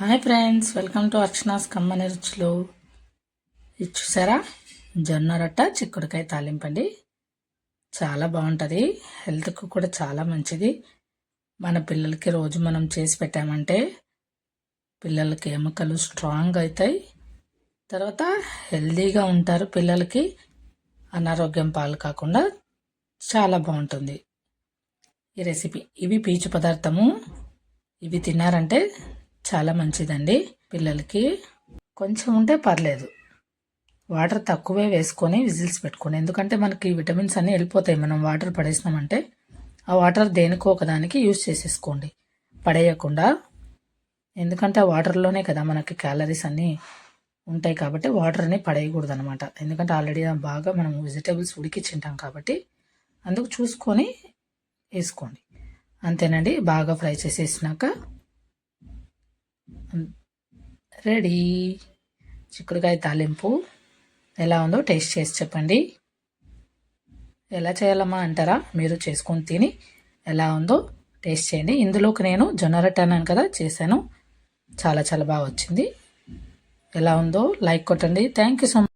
Hi friends welcome to Archana's కమ్మని రుచులు ఇది చూసారా? జొన్న రొట్ట చిక్కుడుకాయ తాలింపండి చాలా బాగుంటుంది. హెల్త్కు కూడా చాలా మంచిది. మన పిల్లలకి రోజు మనం చేసి పెట్టామంటే పిల్లలకి ఎముకలు స్ట్రాంగ్ అవుతాయి. తర్వాత హెల్తీగా ఉంటారు పిల్లలకి. అనారోగ్యం పాలు కాకుండా చాలా బాగుంటుంది. ఈ రెసిపీ ఇవి పీచు పదార్థము. ఇవి తిన్నారంటే చాలా మంచిదండి పిల్లలకి. కొంచెం ఉంటే పర్లేదు. వాటర్ తక్కువే వేసుకొని విజిల్స్ పెట్టుకొని ఎందుకంటే మనకి విటమిన్స్ అన్నీ వెళ్ళిపోతాయి. మనం వాటర్ పడేసినామంటే ఆ వాటర్ దేనికో ఒకదానికి యూజ్ చేసేసుకోండి. పడేయకుండా. ఎందుకంటే ఆ వాటర్లోనే కదా మనకి క్యాలరీస్ అన్నీ ఉంటాయి కాబట్టి వాటర్ని పడేయకూడదు అనమాట ఎందుకంటే ఆల్రెడీ బాగా మనం వెజిటేబుల్స్ ఉడికిచ్చింటాం కాబట్టి అందుకు చూసుకొని వేసుకోండి. అంతేనండి. బాగా ఫ్రై చేసేసినాక రెడీ. చిక్కుడుకాయ తాలింపు ఎలా ఉందో టేస్ట్ చేసి చెప్పండి. ఎలా చేయాలమ్మా అంటారా? మీరు చేసుకొని తిని ఎలా ఉందో టేస్ట్ చేయండి. ఇందులోకి నేను జొన్న రొట్టె అన్నాను కదా చేశాను. చాలా చాలా బాగా వచ్చింది. ఎలా ఉందో లైక్ కొట్టండి. Thank you so much